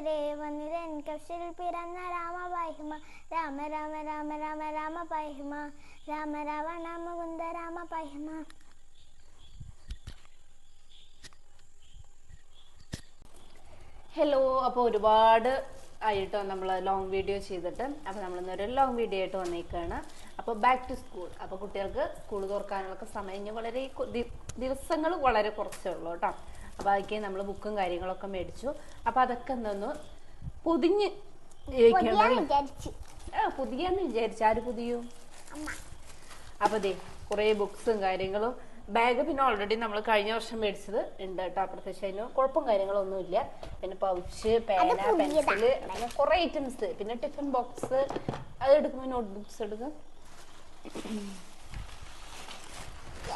വന്നിരൻ കൗശൽ പിറന്ന രാമ പൈഹിമ രാമ രാമ രാമ രാമ രാമ പൈഹിമ രാമ രാവണ മുകുന്ദ രാമ പൈഹിമ ഹലോ അപ്പോൾ ഒരുപാട് ആയിട്ടോ നമ്മൾ ലോങ് വീഡിയോ ചെയ്തിട്ട്. അപ്പോൾ നമ്മൾ ഇന്നൊരു ലോങ് വീഡിയോ ആയിട്ട് വന്നേക്കാണ്. അപ്പോൾ ബാക്ക് ടു സ്കൂൾ അപ്പോൾ കുട്ടികൾക്ക് സ്കൂൾ തുറക്കാനുള്ള സമയം ഇനി വളരെ ദിവസങ്ങൾ വളരെ കുറച്ചേ ഉള്ളൂ കേട്ടോ. അപ്പോൾ അതൊക്കെ നമ്മൾ ബുക്കും കാര്യങ്ങളൊക്കെ മേടിച്ചു. അപ്പോൾ അതൊക്കെ എന്തോന്ന് പൊതിഞ്ഞ് പുതിയെന്ന് വിചാരിച്ചു. ആര് പുതിയ? അമ്മ. അപ്പൊ ദേ കുറേ ബുക്സും കാര്യങ്ങളും. ബാഗ് പിന്നെ ഓൾറെഡി നമ്മൾ കഴിഞ്ഞ വർഷം മേടിച്ചത് ഉണ്ട് കേട്ടോ അപ്പുറത്തേക്ക് അതിന്. കുഴപ്പം കാര്യങ്ങളൊന്നുമില്ല. പിന്നെ പൗച്ച് പേന. പെൻസിൽ അങ്ങനെ കുറെ ഐറ്റംസ് പിന്നെ ടിഫിൻ ബോക്സ് അത് എടുക്കുമ്പോൾ നോട്ട് ബുക്സ് എടുക്കും.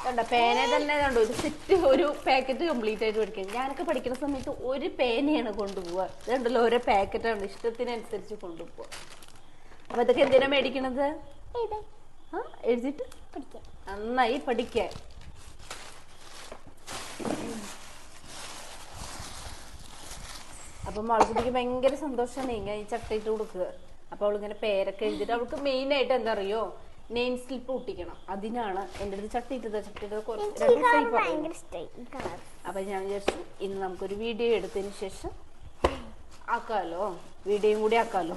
കണ്ട പേന തന്നെ കണ്ടു ഒരു സെറ്റ് ഒരു പാക്കറ്റ് കംപ്ലീറ്റ് ആയിട്ട് മേടിക്കും ഞാനൊക്കെ പഠിക്കുന്ന സമയത്ത് ഒരു പേനയാണ് കൊണ്ടുപോവുക. ഇതുണ്ടല്ലോ ഓരോ പാക്കറ്റാണ് ഇഷ്ടത്തിനനുസരിച്ച് കൊണ്ടുപോവുക. അപ്പൊ ഇതൊക്കെ എന്തിനാ മേടിക്കണത്? ആ എഴുതിട്ട് നന്നായി പഠിക്കാൻ. അപ്പൊ മാൾക്കുട്ടിക്ക് ഭയങ്കര സന്തോഷമാണ്. ഇങ്ങനെ ഈ ചട്ടയിട്ട് കൊടുക്കുക. അപ്പൊ അവളിങ്ങനെ പേരൊക്കെ എഴുതിട്ട് അവൾക്ക് മെയിൻ ആയിട്ട് എന്താ അറിയോ? നെയിം സ്ലിപ്പ് ഒട്ടിക്കണം. അതിനാണ് എന്റെ അടുത്ത് ചട്ടിയിട്ടത് ഈ അപ്പൊ ഞാൻ വിചാരിച്ചു ഇന്ന് നമുക്കൊരു വീഡിയോ എടുത്തതിന് ശേഷം ആക്കാലോ. വീഡിയോയും കൂടി ആക്കാലോ.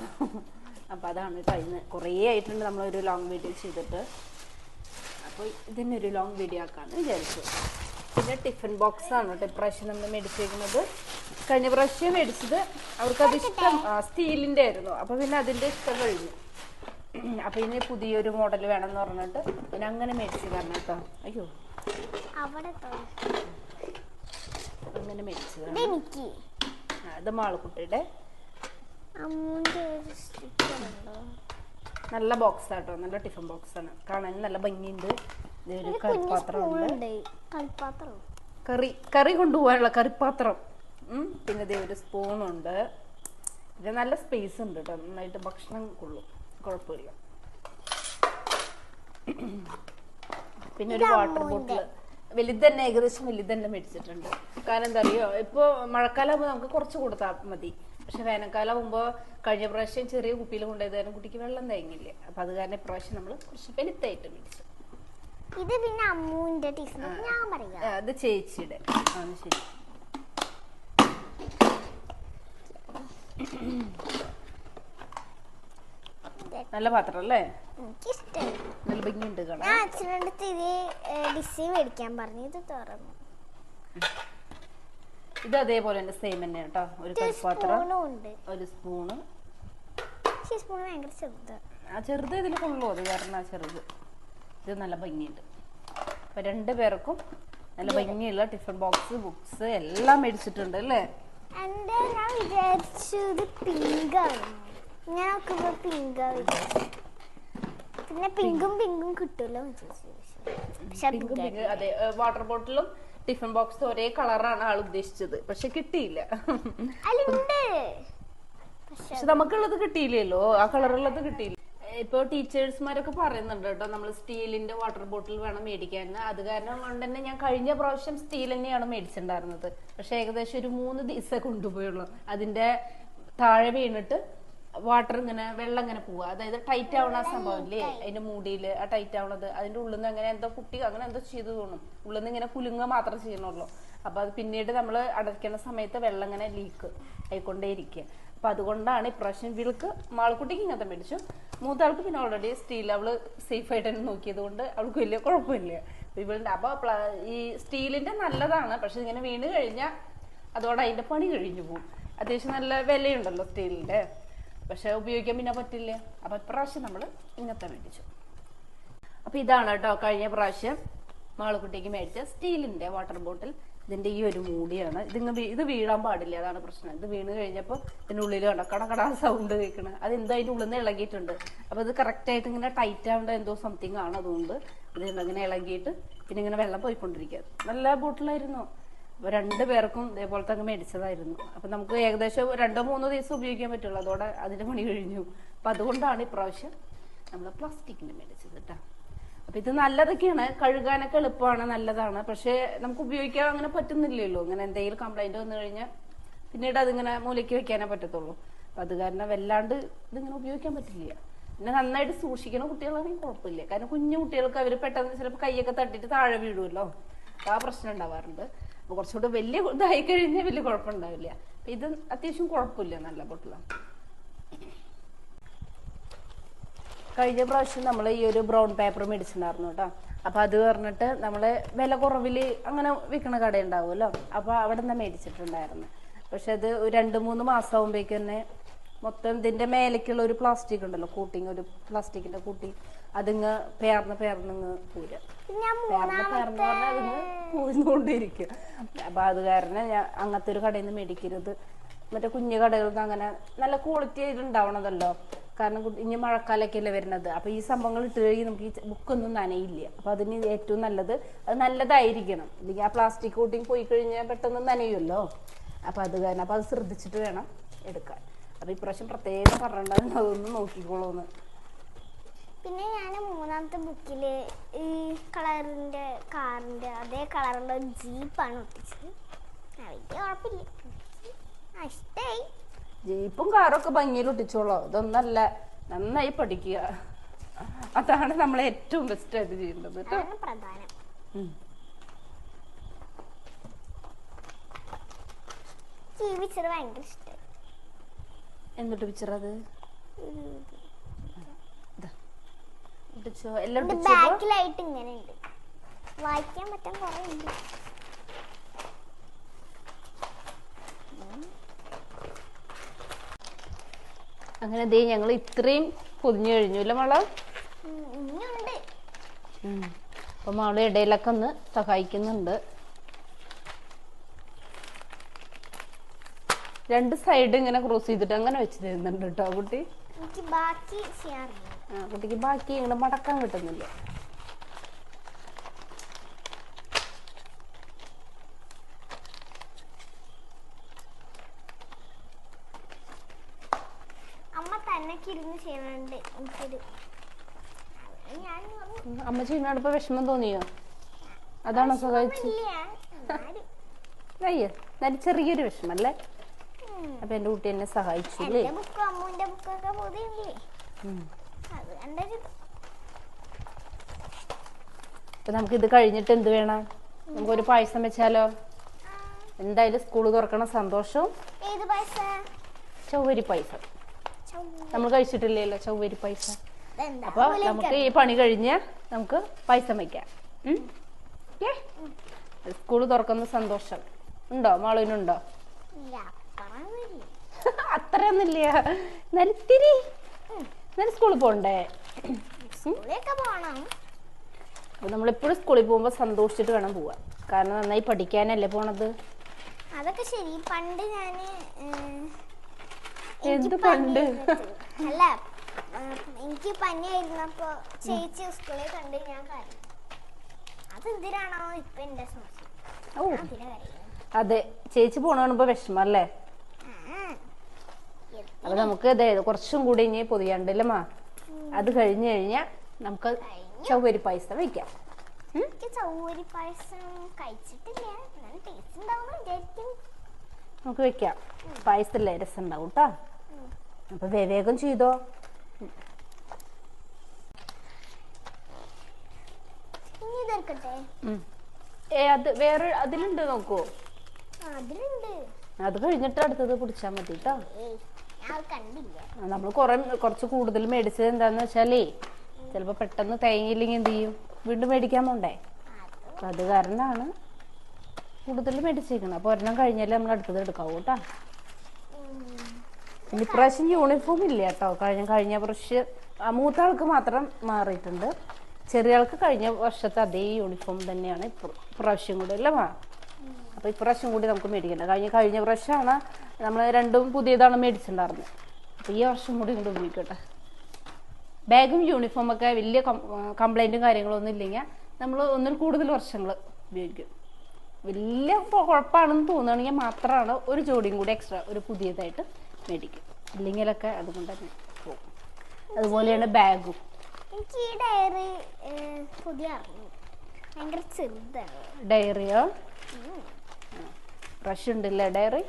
അപ്പൊ അതാണ് കേട്ടോ ഇന്ന് കുറേ ആയിട്ടുണ്ട് നമ്മളൊരു ലോങ് വീഡിയോ ചെയ്തിട്ട്. അപ്പോൾ ഒരു ലോങ് വീഡിയോ ആക്കാന്ന് വിചാരിച്ചു. പിന്നെ ടിഫിൻ ബോക്സ് ആണ് കേട്ടോ ഇപ്രാവശ്യം നമ്മൾ മേടിച്ചേക്കുന്നത്. കഴിഞ്ഞ പ്രാവശ്യം മേടിച്ചത് അവർക്ക് അത് ഇഷ്ടം സ്റ്റീലിന്റെ ആയിരുന്നു. അപ്പൊ പിന്നെ അതിന്റെ ഇഷ്ടം കഴിഞ്ഞു. അപ്പൊ ഇനി പുതിയൊരു മോഡൽ വേണം എന്ന് പറഞ്ഞിട്ട് പിന്നെ അങ്ങനെ മേടിച്ചതാണ് കേട്ടോ. അയ്യോ. അവിടെ അങ്ങനെ മേടിച്ച് ഇതെനിക്ക് അത് മാളുക്കുട്ടിയുടെ. നല്ല ബോക്സ് ആട്ടോ നല്ല ടിഫിൻ ബോക്സ് ആണ്. കാണാൻ നല്ല ഭംഗിയുണ്ട്. ഒരു കറി കറി കൊണ്ടുപോകാനുള്ള കറിപ്പാത്രം. പിന്നെ ഇതേ ഒരു സ്പൂണുണ്ട്. ഇത് നല്ല സ്പേസ് ഉണ്ട് കേട്ടോ നന്നായിട്ട് ഭക്ഷണം കൊള്ളും. കുഴപ്പമില്ല. പിന്നെ ഒരു വാട്ടർ. ബോട്ടിൽ വലുത് തന്നെ ഏകദേശം വലുത് തന്നെ മേടിച്ചിട്ടുണ്ട്. കാരണം എന്താ അറിയോ? ഇപ്പൊ മഴക്കാലം ആകുമ്പോൾ നമുക്ക് കുറച്ച് കൊടുത്താൽ മതി. പക്ഷെ വേനൽക്കാലം ആകുമ്പോൾ കഴിഞ്ഞ പ്രാവശ്യം ചെറിയ കുപ്പിയിൽ കൊണ്ടുപോയത് കാരണം കുട്ടിക്ക് വെള്ളം തേങ്ങില്ല? അപ്പൊ അത് കാരണം ഇപ്രാവശ്യം നമ്മൾ കുറച്ച് വലുതായിട്ട് മേടിച്ചു. ഇത് പിന്നെ അമ്മൂന്റെ ഞാൻ പറയാം. അത് ചേച്ചിയുടെ. ആണ് ശരി. നല്ല പാത്രം അല്ലേ നല്ല ഭംഗിയുണ്ട് കാണാൻ. ഞാൻ അച്ഛന്റെ അടുത്ത് ഇത് ഡിസൈൻ മേടിക്കാൻ പറഞ്ഞു. ഇത് തുറന്നു. ഇത് അതേപോലെ തന്നെ സെയിം തന്നെ കേട്ടോ. ഒരു കൽപ്പാത്രം ഒരു സ്പൂണ് സ്പൂൺ ഭയങ്കര ചെറുത്. ആ ചെറുത് ഇതിൽ കൊള്ളു അത് കാരണം ആ ചെറുത്. ഇത് നല്ല ഭംഗിയുണ്ട്. അപ്പൊ രണ്ടു പേർക്കും നല്ല ഭംഗിയുള്ള ടിഫിൻ ബോക്സ് ബുക്സ് എല്ലാം മേടിച്ചിട്ടുണ്ട് അല്ലേ? ഞാൻ വിചാരിച്ചു ഇത് പിങ്കാണ് ഞാൻ നോക്കുമ്പോ പിങ്കാ പിന്നെ പിങ്കും പിങ്കും കിട്ടുമല്ലോ അതെ വാട്ടർ ബോട്ടിലും ടിഫിൻ ബോക്സും ഒരേ കളറാണ് ആൾ ഉദ്ദേശിച്ചത്. പക്ഷെ കിട്ടിയില്ല. പക്ഷെ നമുക്കുള്ളത് കിട്ടിയില്ലല്ലോ. ആ കളറുള്ളത് കിട്ടിയില്ല. ഇപ്പൊ ടീച്ചേഴ്സ്മാരൊക്കെ പറയുന്നുണ്ട് കേട്ടോ നമ്മൾ സ്റ്റീലിന്റെ വാട്ടർ ബോട്ടിൽ വേണം മേടിക്കാൻ അത് കാരണം കൊണ്ട് തന്നെ ഞാൻ കഴിഞ്ഞ പ്രാവശ്യം സ്റ്റീൽ തന്നെയാണ് മേടിച്ചിട്ടുണ്ടായിരുന്നത്. പക്ഷെ ഏകദേശം ഒരു മൂന്ന് ദിവസം കൊണ്ടുപോയുള്ളൂ. അതിന്റെ താഴെ വീണിട്ട് വാട്ടർ ഇങ്ങനെ വെള്ളം ഇങ്ങനെ പോവുക. അതായത് ടൈറ്റ് ആവണ ആ സംഭവം ഇല്ലേ? അതിന്റെ മൂടിയിൽ ആ ടൈറ്റ് ആവണത്. അതിന്റെ ഉള്ളിൽ നിന്ന് അങ്ങനെ എന്തോ കുട്ടി അങ്ങനെ എന്തോ ചെയ്തു തോന്നും. ഉള്ളിൽ നിന്ന് ഇങ്ങനെ കുലുങ്ങ മാത്രം ചെയ്യണുള്ളൂ അപ്പൊ അത് പിന്നീട് നമ്മൾ അടയ്ക്കുന്ന സമയത്ത് വെള്ളം ഇങ്ങനെ ലീക്ക് ആയിക്കൊണ്ടേയിരിക്കുക. അപ്പൊ അതുകൊണ്ടാണ് ഇപ്രാവശ്യം വിളക്ക് മാൾക്കുട്ടിക്ക് ഇങ്ങനത്തെ മേടിച്ചു മൂത്താൾക്ക് പിന്നെ ഓൾറെഡി സ്റ്റീൽ അവൾ സേഫ് ആയിട്ട് തന്നെ നോക്കിയത് കൊണ്ട് അവൾക്ക് വലിയ കുഴപ്പമില്ല. ഇവളുണ്ട് അപ്പൊ ഈ സ്റ്റീലിന്റെ നല്ലതാണ്. പക്ഷെ ഇങ്ങനെ വീണ് കഴിഞ്ഞാൽ അതോടെ അതിന്റെ പണി കഴിഞ്ഞു പോകും. അത്യാവശ്യം നല്ല വിലയുണ്ടല്ലോ സ്റ്റീലിന്റെ. പക്ഷെ ഉപയോഗിക്കാൻ പിന്നെ പറ്റില്ല. അപ്പൊ ഇപ്രാവശ്യം നമ്മൾ ഇങ്ങനത്തെ മേടിച്ചു. അപ്പൊ ഇതാണ് കേട്ടോ കഴിഞ്ഞ പ്രാവശ്യം മാളക്കുട്ടിക്ക് മേടിച്ച സ്റ്റീലിന്റെ വാട്ടർ ബോട്ടിൽ. ഇതിന്റെ ഈ ഒരു മൂടിയാണ്. ഇതിങ്ങ് ഇത് വീഴാൻ പാടില്ല. അതാണ് പ്രശ്നം. ഇത് വീണ് കഴിഞ്ഞപ്പോൾ ഉള്ളിൽ കണ്ടോ? കടകടാ സൗണ്ട് കേൾക്കണ അത് എന്തോ അതിന്റെ ഉള്ളിൽ നിന്ന് ഇളകിയിട്ടുണ്ട്. അപ്പൊ ഇത് കറക്റ്റ് ആയിട്ട് ഇങ്ങനെ ടൈറ്റ് ആവേണ്ട എന്തോ സംതിങ് ആണ് അതുകൊണ്ട് ഇത് ഇങ്ങനെ ഇളകിയിട്ട് പിന്നെ ഇങ്ങനെ വെള്ളം പോയിക്കൊണ്ടിരിക്കുക. നല്ല ബോട്ടിലായിരുന്നു അപ്പൊ രണ്ടു പേർക്കും ഇതേപോലത്തെ അങ്ങ് മേടിച്ചതായിരുന്നു. അപ്പൊ നമുക്ക് ഏകദേശം രണ്ടോ മൂന്നോ ദിവസം ഉപയോഗിക്കാൻ പറ്റുള്ളൂ. അതോടെ അതിന്റെ പണി കഴിഞ്ഞു. അപ്പൊ അതുകൊണ്ടാണ് ഇപ്രാവശ്യം നമ്മൾ പ്ലാസ്റ്റിക്കിന്റെ മേടിച്ചത് കേട്ടോ. അപ്പൊ ഇത് നല്ലതൊക്കെയാണ്. കഴുകാനൊക്കെ എളുപ്പമാണ് നല്ലതാണ്. പക്ഷേ നമുക്ക് ഉപയോഗിക്കാൻ അങ്ങനെ പറ്റുന്നില്ലല്ലോ. ഇങ്ങനെ എന്തെങ്കിലും കംപ്ലൈന്റ് വന്നു കഴിഞ്ഞാൽ പിന്നീട് അതിങ്ങനെ മൂലയ്ക്ക് വെക്കാനേ പറ്റത്തുള്ളൂ. അപ്പൊ അത് കാരണം വല്ലാണ്ട് ഇതിങ്ങനെ ഉപയോഗിക്കാൻ പറ്റില്ല. പിന്നെ നന്നായിട്ട് സൂക്ഷിക്കുന്ന കുട്ടികളാണെങ്കിൽ കുഴപ്പമില്ല. കാരണം കുഞ്ഞു കുട്ടികൾക്ക് അവർ പെട്ടെന്ന് ചിലപ്പോൾ കൈയൊക്കെ തട്ടിയിട്ട് താഴെ വീഴുമല്ലോ. ആ പ്രശ്നം ഉണ്ടാവാറുണ്ട്. കുറച്ചുകൂടെ വലിയ ഇതായി കഴിഞ്ഞാൽ വലിയ കുഴപ്പമുണ്ടാവില്ല. അപ്പൊ ഇത് അത്യാവശ്യം കുഴപ്പമില്ല നല്ല ബോട്ടിലാണ് കഴിഞ്ഞ പ്രാവശ്യം നമ്മൾ ഈ ഒരു ബ്രൗൺ പേപ്പർ മേടിച്ചിട്ടുണ്ടായിരുന്നു കേട്ടോ. അപ്പൊ അത് പറഞ്ഞിട്ട് നമ്മൾ വില കുറവിൽ അങ്ങനെ വിൽക്കണ കട ഉണ്ടാവുമല്ലോ അപ്പൊ അവിടെ നിന്ന് മേടിച്ചിട്ടുണ്ടായിരുന്നു. പക്ഷെ അത് രണ്ട് മൂന്ന് മാസം ആകുമ്പോഴേക്ക് തന്നെ മൊത്തം ഇതിന്റെ മേലേക്കുള്ള ഒരു പ്ലാസ്റ്റിക് ഉണ്ടല്ലോ കൂട്ടിങ് ഒരു പ്ലാസ്റ്റിക്കിന്റെ കൂട്ടി അതിങ്ങ് പേർന്ന് പേർന്നിങ്ങ് പൂര. പേർന്ന് പേർന്ന് പറഞ്ഞാൽ അതിങ്ങ് പൂർന്നുകൊണ്ടിരിക്കും അപ്പൊ അത് കാരണം ഞാൻ അങ്ങനത്തെ ഒരു കടയിൽ നിന്ന് മേടിക്കരുത്. മറ്റേ കുഞ്ഞു കടകളിൽ നിന്ന് അങ്ങനെ നല്ല ക്വാളിറ്റി ആയിട്ട് ഉണ്ടാവണതല്ലോ. കാരണം ഇനി മഴക്കാലൊക്കെ അല്ലേ വരുന്നത്. അപ്പൊ ഈ സംഭവങ്ങൾ ഇട്ട് കഴിഞ്ഞാൽ നമുക്ക് ഈ ബുക്കൊന്നും നനയില്ല. അപ്പൊ അതിന് ഏറ്റവും നല്ലത് അത് നല്ലതായിരിക്കണം. ഇല്ലെങ്കിൽ ആ പ്ലാസ്റ്റിക് കൂട്ടിങ് പോയി കഴിഞ്ഞാൽ പെട്ടെന്ന് നനയുമല്ലോ അപ്പൊ അത് കാരണം അപ്പൊ അത് ശ്രദ്ധിച്ചിട്ട് വേണം എടുക്കാൻ. അപ്പൊ ഇപ്രാവശ്യം പ്രത്യേകം പറഞ്ഞിട്ടുണ്ടായിരുന്നു. അതൊന്ന് നോക്കിക്കോളൂന്ന്. പിന്നെ ഞാൻ മൂന്നാമത്തെ ബുക്കിൽ ഈ കളറിന്റെ കാറിന്റെ അതേ കളറുള്ള ഒരു ജീപ്പാണ് ഒട്ടിച്ചത്. വലിയ കുഴപ്പമില്ല. ആ, ഇഷ്ടായി. ജീപ്പും കാറൊക്കെ ഭംഗിയിൽ ഒട്ടിച്ചോളോ. ഇതൊന്നല്ല നന്നായി പഠിക്കുക. അതാണ് നമ്മൾ ഏറ്റവും ബെസ്റ്റ് ആയിട്ട് ചെയ്യേണ്ടത് കേട്ടോ പ്രധാനം. ജീവിച്ചത് ഭയങ്കര ഇഷ്ടമായി എന്നിട്ട് പിക്ചർ അത്. ഒട്ടിച്ചോ എല്ലാം ഒട്ടിച്ചോ ബാക്കിലായിട്ട് ഇങ്ങനെ ഉണ്ട്. വായിക്കാൻ പറ്റാൻ കുറെ ഉണ്ട്. അങ്ങനെ ദേ ഞങ്ങൾ ഇത്രയും പൊതിഞ്ഞു കഴിഞ്ഞു അല്ലേ മള? അപ്പൊ മാൾ ഇടയിലൊക്കെ ഒന്ന് സഹായിക്കുന്നുണ്ട്. രണ്ട് സൈഡ് ഇങ്ങനെ ക്രോസ് ചെയ്തിട്ട് അങ്ങനെ വെച്ച് തരുന്നുണ്ട് കേട്ടോ കുട്ടി. എനിക്ക് ബാക്കി ആ കുട്ടിക്ക് ബാക്കി ഇങ്ങനെ മടക്കാൻ കിട്ടുന്നില്ല. അമ്മ ഇരുന്ന് ചെയ്യണുണ്ട് എനിക്കൊരു വിഷമം തോന്നിയോ? അതാണോ സുഖം ചെറിയൊരു വിഷമം അല്ലേ? ഉം. അപ്പൊ എന്റെ കുട്ടി എന്നെ സഹായിച്ചു അല്ലേ അപ്പൊ നമുക്ക് ഇത് കഴിഞ്ഞിട്ട് എന്ത് വേണം? നമുക്ക് ഒരു പായസം വെച്ചാലോ? എന്തായാലും സ്കൂൾ തുറക്കണ സന്തോഷവും ചൊവ്വരി പൈസ. നമ്മൾ കഴിച്ചിട്ടില്ലല്ലോ ചൊവ്വരി പൈസ അപ്പൊ നമുക്ക് ഈ പണി കഴിഞ്ഞ് നമുക്ക് പായസം വെക്കാം. സ്കൂൾ തുറക്കുന്ന സന്തോഷം. ഉണ്ടോ? മാളുവിനുണ്ടോ. അത്രയൊന്നുമില്ല. എന്നാലും ഇത്തിരി എന്നാലും സ്കൂളിൽ പോണ്ടേ? സ്കൂളിലൊക്കെ പോണം. അപ്പൊ നമ്മളിപ്പോഴും സ്കൂളിൽ പോകുമ്പോൾ സന്തോഷിച്ചിട്ട് വേണം പോവാൻ കാരണം നന്നായി പഠിക്കാനല്ലേ പോണത്? അതൊക്കെ ശരി. പണ്ട് ഞാൻ എന്ത് പണ്ട്? അല്ല എനിക്ക് പനിയായിരുന്നപ്പോ ചേച്ചി സ്കൂളിൽ കണ്ട് ഞാൻ കരഞ്ഞു. അതെന്തിനാണോ ഇപ്പൊ എന്റെ സംശയം. ഞാൻ അതെ ചേച്ചി പോണ കാണുമ്പോ വിഷമം അല്ലേ? ആ, എന്ത് അപ്പൊ നമുക്ക് ഇതേ കുറച്ചും കൂടി ഇനി പൊതിയണ്ടല്ലോ അത് കഴിഞ്ഞു കഴിഞ്ഞാ നമുക്ക് ചവരി പായസം വെക്കാം. പായസം കഴിച്ചിട്ടില്ല. ടേസ്റ്റ് ഉണ്ടാവും നമുക്ക് വെക്കാം. പായസല്ലേ രസം ഉണ്ടാവും കേട്ടോ അപ്പൊ വേ- വേഗം ചെയ്തോ. ഏ അത് വേറെ അതിലുണ്ട് നോക്കൂ. അത് കഴിഞ്ഞിട്ട് അടുത്തത് പിടിച്ചാ മതി കേട്ടോ നമ്മൾ കുറെ കുറച്ച് കൂടുതൽ മേടിച്ചത് എന്താന്ന് വെച്ചാലേ ചിലപ്പോ പെട്ടെന്ന് തേങ്ങയില്ലെങ്കിൽ എന്ത് ചെയ്യും? വീണ്ടും മേടിക്കാൻ പോണ്ടേ? അത് കാരണമാണ് കൂടുതൽ മേടിച്ചേക്കുന്നത് അപ്പൊ ഒരെണ്ണം കഴിഞ്ഞാലേ നമ്മൾ അടുത്തത് എടുക്കാവൂ കേട്ടാ. ഇപ്രാവശ്യം യൂണിഫോം ഇല്ല കേട്ടോ. കഴിഞ്ഞ കഴിഞ്ഞ പ്രാവശ്യം മൂത്ത ആൾക്ക് മാത്രം മാറിയിട്ടുണ്ട്. ചെറിയ ആൾക്ക് കഴിഞ്ഞ വർഷത്തെ അതേ യൂണിഫോം തന്നെയാണ് ഇപ്ര- ഇപ്രാവശ്യം കൂടെ അല്ലേ മാ അപ്പൊ ഇപ്രാവശ്യം കൂടി നമുക്ക് മേടിക്കണ്ട. കഴിഞ്ഞ കഴിഞ്ഞ പ്രാവശ്യമാണ് നമ്മൾ രണ്ടും പുതിയതാണ് മേടിച്ചിട്ടുണ്ടായിരുന്നത് അപ്പോൾ ഈ വർഷം കൂടി ഇങ്ങോട്ട് ഉപയോഗിക്കട്ടെ. ബാഗും യൂണിഫോം ഒക്കെ വലിയ കംപ്ലൈന്റും കാര്യങ്ങളൊന്നും ഇല്ലെങ്കിൽ നമ്മൾ ഒന്നിൽ കൂടുതൽ വർഷങ്ങൾ ഉപയോഗിക്കും. വലിയ കുഴപ്പമാണെന്ന് തോന്നുകയാണെങ്കിൽ മാത്രമാണ് ഒരു ജോഡിയും കൂടി എക്സ്ട്രാ ഒരു പുതിയതായിട്ട് മേടിക്കും. ഇല്ലെങ്കിലൊക്കെ അതുകൊണ്ട് തന്നെ പോകും. അതുപോലെയാണ് ബാഗും. എനിക്ക് ഈ ഡയറി പുതിയ ഡയറിയോ റഷ് ഉണ്ടല്ലേ ഡയറി.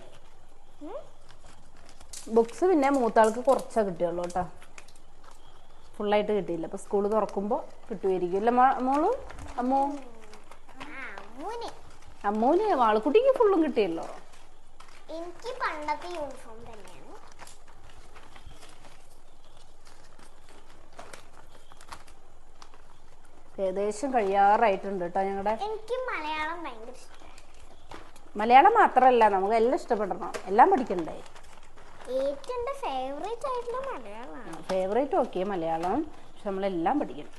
ബുക്സ് പിന്നെ മൂത്താൾക്ക് കുറച്ചേ കിട്ടിയുള്ളൂ കേട്ടോ. ഫുള്ളായിട്ട് കിട്ടിയില്ല. അപ്പോൾ സ്കൂൾ തുറക്കുമ്പോൾ കിട്ടുമായിരിക്കും അല്ലേ മോൾ? അമ്മോ? അമ്മൂന് വാളക്കുട്ടിക്ക് ഫുള്ളും കിട്ടിയല്ലോ. എനിക്ക് പണ്ടത്തെ യൂണിഫോം തന്നെയാണ്. ഏകദേശം കഴിയാറായിട്ടുണ്ട് കേട്ടോ ഞങ്ങളുടെ എനിക്ക് മലയാളം മലയാളം മാത്രമല്ല നമുക്ക് എല്ലാം ഇഷ്ടപ്പെടണം. എല്ലാം പഠിക്കണ്ടേ? ഏറ്റവും ഫേവറേറ്റ് ആയിട്ടുള്ള മലയാളമാണ്. Favourite okay Malayalam. പക്ഷെ നമ്മളെല്ലാം പഠിക്കണം.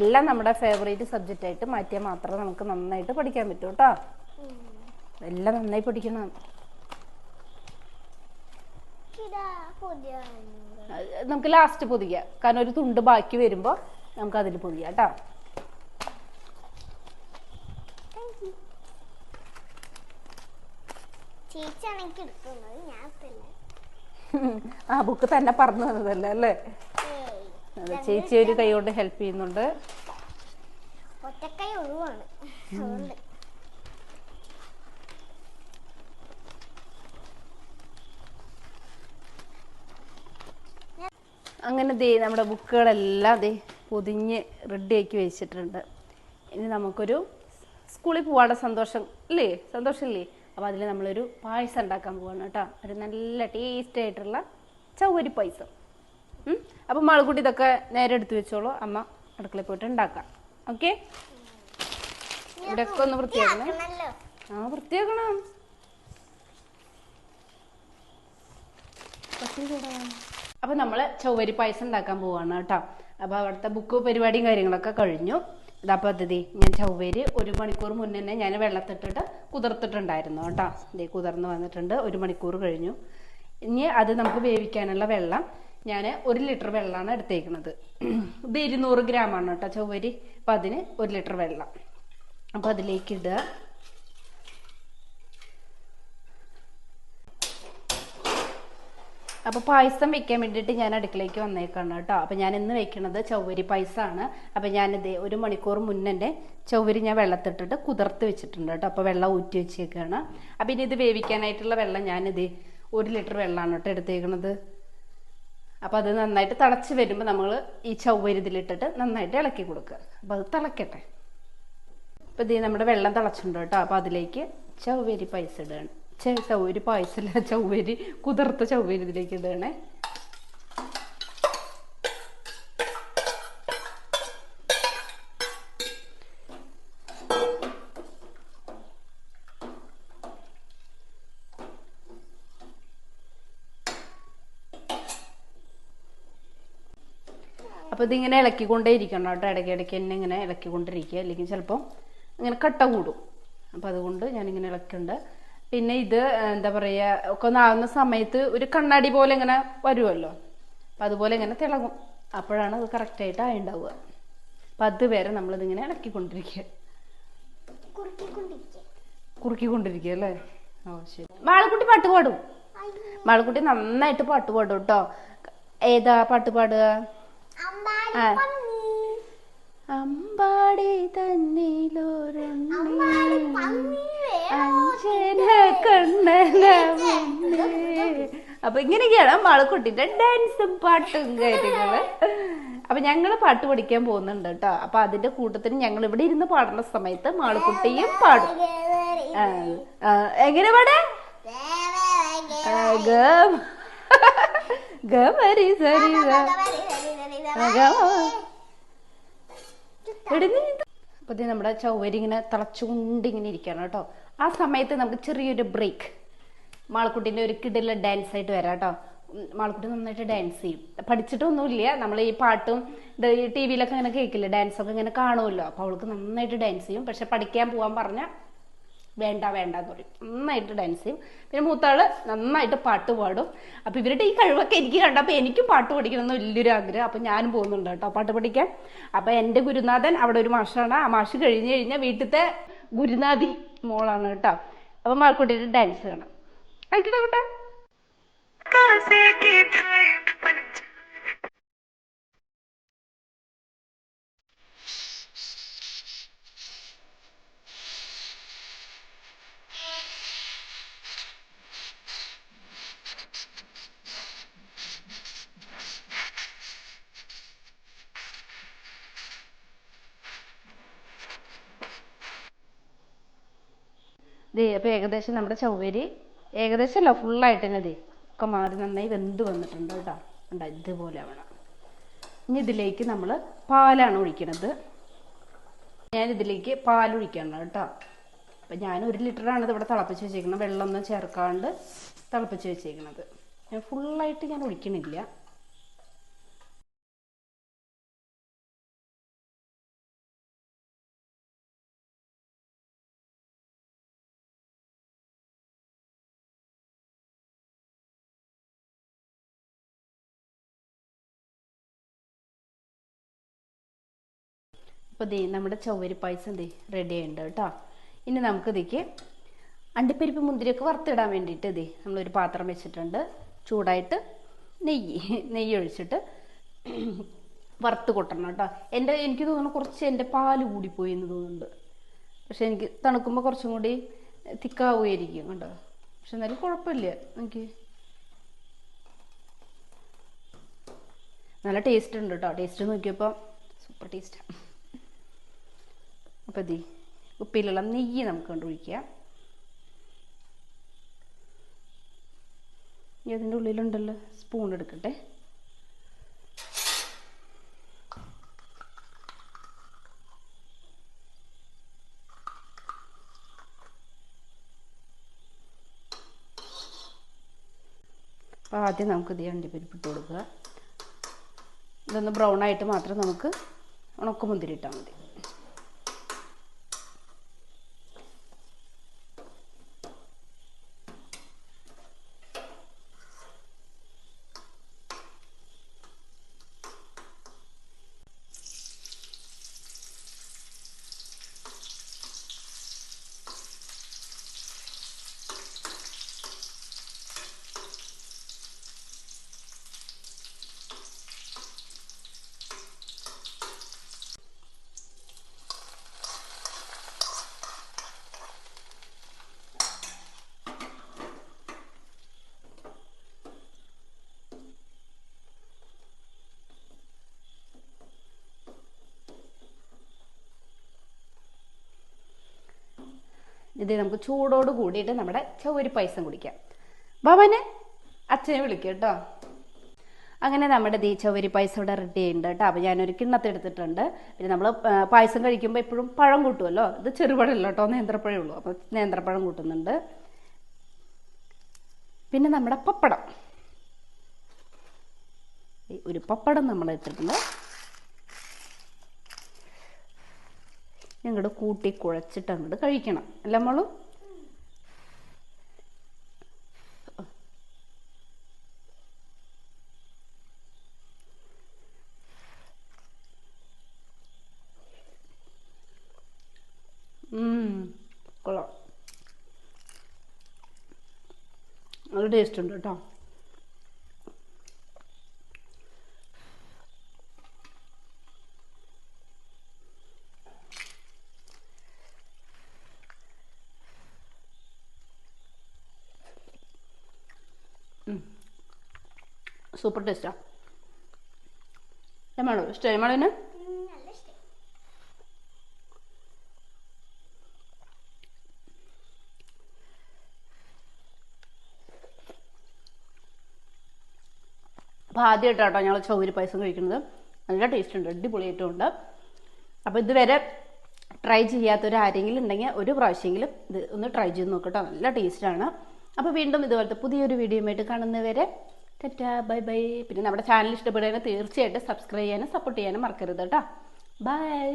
എല്ലാം നമ്മുടെ ഫേവറേറ്റ് സബ്ജക്റ്റ് ആയിട്ട് മാറ്റിയാൽ മാത്രമേ നമുക്ക് നന്നായിട്ട് പഠിക്കാൻ പറ്റൂ കേട്ടോ. എല്ലാം നന്നായി പഠിക്കണം. നമുക്ക് ലാസ്റ്റ് പൊതിക്കാം കാരണം ഒരു തുണ്ട് ബാക്കി വരുമ്പോൾ നമുക്ക് അതിൽ പൊതിക്കാം കേട്ടോ. എനിക്ക് എടുക്കുന്നത് ഞാൻ തന്നെ ആ ബുക്ക് തന്നെ പറഞ്ഞു തന്നതല്ലേ അല്ലേ? അതെ ചേച്ചി ഒരു കൈ കൊണ്ട് ഹെൽപ്പ് ചെയ്യുന്നുണ്ട്. ഒറ്റക്കൈ ഒഴിവാണ് അതുകൊണ്ട്. അങ്ങനെ ദേ നമ്മുടെ ബുക്കുകളെല്ലാം ദേ പൊതിഞ്ഞ് റെഡിയാക്കി വെച്ചിട്ടുണ്ട്. ഇനി നമുക്കൊരു സ്കൂളിൽ പോവാനുള്ള സന്തോഷം ഇല്ലേ? സന്തോഷമില്ലേ? അപ്പോൾ അതിൽ നമ്മളൊരു പായസം ഉണ്ടാക്കാൻ പോവാണ് കേട്ടോ. ഒരു നല്ല ടേസ്റ്റ് ആയിട്ടുള്ള ചവരി പായസം. അപ്പം മാളുകുട്ടി ഇതൊക്കെ നേരെ എടുത്തു വെച്ചോളൂ. അമ്മ അടുക്കളയിൽ പോയിട്ട് ഉണ്ടാക്കാം. ഓക്കെ ഇവിടെയൊക്കെ ഒന്ന് വൃത്തിയാക്കണേ. ആ വൃത്തിയാക്കണം. അപ്പൊ നമ്മൾ ചൊവ്വരി പായസം ഉണ്ടാക്കാൻ പോവാണ് കേട്ടോ. അപ്പോൾ അവിടുത്തെ ബുക്ക് പരിപാടിയും കാര്യങ്ങളൊക്കെ കഴിഞ്ഞു. ഇതാ പദ്ധതി ഞാൻ ചൊവ്വരി ഒരു മണിക്കൂർ മുന്നേ തന്നെ ഞാൻ വെള്ളത്തിട്ടിട്ട് കുതിർത്തിട്ടുണ്ടായിരുന്നു കേട്ടോ. ഇതേ കുതിർന്ന് വന്നിട്ടുണ്ട് ഒരു മണിക്കൂർ കഴിഞ്ഞു. ഇനി അത് നമുക്ക് വേവിക്കാനുള്ള വെള്ളം ഞാൻ ഒരു ലിറ്റർ വെള്ളമാണ് എടുത്തേക്കുന്നത് ഇത് ഇരുന്നൂറ് ഗ്രാമാണ് കേട്ടോ ചൊവ്വരി. അപ്പം അതിന് ഒരു ലിറ്റർ വെള്ളം. അപ്പോൾ അതിലേക്ക് ഇടുക. അപ്പോൾ പായസം വെക്കാൻ വേണ്ടിയിട്ട് ഞാൻ അടുക്കളയ്ക്ക് വന്നേക്കാണ് കേട്ടോ. അപ്പോൾ ഞാൻ ഇന്ന് വെക്കണത് ചൗവരി പായസമാണ് അപ്പോൾ ഞാനിത് ഒരു മണിക്കൂർ മുന്നേ ചൗവരി ഞാൻ വെള്ളത്തിട്ടിട്ട് കുതിർത്ത് വെച്ചിട്ടുണ്ട് കേട്ടോ. അപ്പോൾ വെള്ളം ഊറ്റി വെച്ചേക്കാണ്. അപ്പോൾ ഇനി ഇത് വേവിക്കാനായിട്ടുള്ള വെള്ളം ഞാനിത് ഒരു ലിറ്റർ വെള്ളമാണ് കേട്ടോ എടുത്തേക്കണത്. അപ്പോൾ അത് നന്നായിട്ട് തിളച്ച് വരുമ്പോൾ നമ്മൾ ഈ ചൗവരി ഇതിലിട്ടിട്ട് നന്നായിട്ട് ഇളക്കി കൊടുക്കുക. അപ്പോൾ അത് തിളക്കട്ടെ. അപ്പോൾ ഇത് നമ്മുടെ വെള്ളം തിളച്ചിട്ടുണ്ട് കേട്ടോ. അപ്പോൾ അതിലേക്ക് ചൗവരി പൈസ ഇടുകയാണ്. ചേ ചൗവരി പായസമല്ല ചൗവരി കുതിർത്ത ചൗവരി ഇതിലേക്ക് ഇടണേ. അപ്പോൾ ഇതിങ്ങനെ ഇളക്കിക്കൊണ്ടേ ഇരിക്കണം കേട്ടോ. ഇടയ്ക്ക് ഇടയ്ക്ക് തന്നെ ഇങ്ങനെ ഇളക്കിക്കൊണ്ടിരിക്കുക. അല്ലെങ്കിൽ ചിലപ്പോൾ ഇങ്ങനെ കട്ട കൂടും. അപ്പോൾ അതുകൊണ്ട് ഞാനിങ്ങനെ ഇളക്കുന്നുണ്ട്. പിന്നെ ഇത് എന്താ പറയുക ഒക്കെ ഒന്ന് ആവുന്ന സമയത്ത് ഒരു കണ്ണാടി പോലെ ഇങ്ങനെ വരുമല്ലോ അപ്പം അതുപോലെ ഇങ്ങനെ തിളങ്ങും. അപ്പോഴാണ് അത് കറക്റ്റായിട്ട് ആയിണ്ടാവുക. അപ്പം അതുവരെ നമ്മളിതിങ്ങനെ ഇളക്കിക്കൊണ്ടിരിക്കുക. കുറുക്കിക്കൊണ്ടിരിക്കുക. അല്ലേ? ഓ ശരി. മാളക്കുട്ടി പാട്ട് പാടും. മാളക്കുട്ടി നന്നായിട്ട് പാട്ട് പാടും കേട്ടോ ഏതാ പാട്ട് പാടുക? അമ്പാടി തന്നിലൊരുണ്ണി? അപ്പൊ ഇങ്ങനെയൊക്കെയാണ് മാളക്കുട്ടിന്റെ ഡാൻസും പാട്ടും കാര്യങ്ങൾ. അപ്പൊ ഞങ്ങൾ പാട്ട് പഠിക്കാൻ പോകുന്നുണ്ട് കേട്ടോ. അപ്പൊ അതിന്റെ കൂട്ടത്തിന് ഞങ്ങൾ ഇവിടെ ഇരുന്ന് പാടുന്ന സമയത്ത് മാളക്കുട്ടിയും പാടും. എങ്ങനെ പാടേ? ഗമരി സരി അപ്പൊ നമ്മുടെ ചൗവരി ഇങ്ങനെ തിളച്ചുകൊണ്ട് ഇങ്ങനെ ഇരിക്കണം കേട്ടോ. ആ സമയത്ത് നമുക്ക് ചെറിയൊരു ബ്രേക്ക് മാളക്കുട്ടീന്റെ ഒരു കിടില ഡാൻസ് ആയിട്ട് വരാം കേട്ടോ. മാളക്കുട്ടി നന്നായിട്ട് ഡാൻസ് ചെയ്യും. പഠിച്ചിട്ടൊന്നുമില്ല. നമ്മൾ ഈ പാട്ടും ഈ ടി വിയിലൊക്കെ ഇങ്ങനെ കേൾക്കില്ല? ഡാൻസൊക്കെ ഇങ്ങനെ കാണുമല്ലോ. അപ്പോൾ അവൾക്ക് നന്നായിട്ട് ഡാൻസ് ചെയ്യും. പക്ഷെ പഠിക്കാൻ പോകാൻ പറഞ്ഞാൽ വേണ്ട വേണ്ട എന്ന് പറയും. നന്നായിട്ട് ഡാൻസ് ചെയ്യും. പിന്നെ മൂത്താൾ നന്നായിട്ട് പാട്ട് പാടും. അപ്പോൾ ഇവരുടെ ഈ കഴിവൊക്കെ എനിക്ക് കണ്ടപ്പോൾ എനിക്കും പാട്ട് പഠിക്കണമെന്ന് വലിയൊരു ആഗ്രഹം. അപ്പോൾ ഞാനും പോകുന്നുണ്ട് കേട്ടോ പാട്ട് പഠിക്കാൻ. അപ്പോൾ എന്റെ ഗുരുനാഥൻ അവിടെ ഒരു മാഷാണ്. ആ മാഷ് കഴിഞ്ഞ് കഴിഞ്ഞാൽ വീട്ടിലത്തെ ഗുരുനാഥി മോളാണ് കേട്ടോ. അപ്പൊ മാർക്കുട്ടിയുടെ ഡാൻസ് കാണാം. ആയിക്കോട്ടെ. കൂട്ടാ ദേ അപ്പോൾ ഏകദേശം നമ്മുടെ ചവ്വരി ഏകദേശം അല്ല ഫുള്ളായിട്ട് തന്നെ ദേ ഒക്കെ മാറി നന്നായി വെന്ത് വന്നിട്ടുണ്ട് കേട്ടോ. ഉണ്ടോ ഇതുപോലെ ആവണം ഇനി ഇതിലേക്ക് നമ്മൾ പാലാണ് ഒഴിക്കണത്. ഞാൻ ഇതിലേക്ക് പാൽ ഒഴിക്കണം കേട്ടോ. അപ്പം ഞാൻ ഒരു ലിറ്ററാണ് ഇത് ഇവിടെ തിളപ്പിച്ച് വെച്ചേക്കുന്നത് വെള്ളമൊന്നും ചേർക്കാണ്ട് തിളപ്പിച്ച് വെച്ചേക്കുന്നത് ഞാൻ ഫുള്ളായിട്ട് ഞാൻ ഒഴിക്കണില്ല. അപ്പോൾ ദേ നമ്മുടെ ചവ്വരി പായസം ദേ റെഡി ആയിട്ടുണ്ട് കേട്ടോ. ഇനി നമുക്ക് ഇതിലേക്ക് അണ്ടിപ്പരിപ്പ് മുന്തിരിയൊക്കെ വറുത്തിടാൻ വേണ്ടിയിട്ട് ദേ നമ്മളൊരു പാത്രം വെച്ചിട്ടുണ്ട്. ചൂടായിട്ട് നെയ്യ് നെയ്യ് ഒഴിച്ചിട്ട് വറുത്ത് കൊട്ടണം കേട്ടോ. എന്റെ എനിക്ക് തോന്നുന്നു കുറച്ച് എന്റെ പാൽ കൂടിപ്പോയി എന്ന് തോന്നുന്നുണ്ട്. പക്ഷെ എനിക്ക് തണുക്കുമ്പോൾ കുറച്ചും കൂടി തിക്കാവുമായിരിക്കും കേട്ടോ. പക്ഷെ എന്നാലും കുഴപ്പമില്ല. എനിക്ക് നല്ല ടേസ്റ്റ് ഉണ്ട് കേട്ടോ. ടേസ്റ്റ് നോക്കിയപ്പോൾ സൂപ്പർ ടേസ്റ്റാണ് അപ്പോൾ ദീ ഉപ്പിലുള്ള നെയ്യ് നമുക്ക് കണ്ടൊഴിക്കാം ഇനി അതിന്റെ ഉള്ളിലുണ്ടല്ലോ സ്പൂൺ എടുക്കട്ടെ. അപ്പോൾ ആദ്യം നമുക്ക് ഇത് അണ്ടിപ്പരിപ്പ് കൊടുക്കുക. ഇതൊന്ന് ബ്രൗൺ ആയിട്ട് മാത്രം നമുക്ക് ഉണക്കമുന്തിരി ഇട്ടാൽ മതി. ഇത് നമുക്ക് ചൂടോട് കൂടിയിട്ട് നമ്മുടെ ചൗരി പായസം കുടിക്കാം. ഭവന് അച്ഛനെ വിളിക്കും കേട്ടോ. അങ്ങനെ നമ്മുടെ ദീ ചവരി പായസം ഇവിടെ റെഡി ഉണ്ട് കേട്ടോ. അപ്പോൾ ഞാനൊരു കിണ്ണത്തെടുത്തിട്ടുണ്ട് പിന്നെ നമ്മൾ പായസം കഴിക്കുമ്പോൾ എപ്പോഴും പഴം കൂട്ടുമല്ലോ ഇത് ചെറുപഴമല്ലോ കേട്ടോ നേന്ത്രപ്പഴമേ ഉള്ളൂ. അപ്പോൾ നേന്ത്രപ്പഴം കൂട്ടുന്നുണ്ട്. പിന്നെ നമ്മുടെ പപ്പടം. ഒരു പപ്പടം നമ്മൾ എടുത്തിട്ടുണ്ട്. ഞങ്ങളുടെ കൂട്ടി കുഴച്ചിട്ട് അങ്ങോട്ട് കഴിക്കണം. അല്ല മോളു? കൊള്ളാം. നല്ല ടേസ്റ്റ് ഉണ്ട് കേട്ടോ. സൂപ്പർ ടേസ്റ്റാ. എമാണോ ഇഷ്ടമായി ഇഷ്ടം അപ്പോൾ ആദ്യമായിട്ടാട്ടോ ഞങ്ങൾ ചൗരി പായസം കഴിക്കുന്നത്. നല്ല ടേസ്റ്റ് ഉണ്ട് അടിപൊളിയായിട്ടുണ്ട് അപ്പോൾ ഇതുവരെ ട്രൈ ചെയ്യാത്തൊരു ആരെങ്കിലും ഉണ്ടെങ്കിൽ ഒരു പ്രാവശ്യമെങ്കിലും ഇത് ഒന്ന് ട്രൈ ചെയ്ത് നോക്കട്ടോ നല്ല ടേസ്റ്റാണ് അപ്പോൾ വീണ്ടും ഇതുപോലത്തെ പുതിയൊരു വീഡിയോയുമായിട്ട് കാണുന്നവരെ ടാറ്റാ ബൈ ബൈ. പിന്നെ നമ്മുടെ ചാനൽ ഇഷ്ടപ്പെടുകയാണെങ്കിൽ തീർച്ചയായിട്ടും സബ്സ്ക്രൈബ് ചെയ്യാനും സപ്പോർട്ട് ചെയ്യാനും മറക്കരുത് കേട്ടോ. ബൈ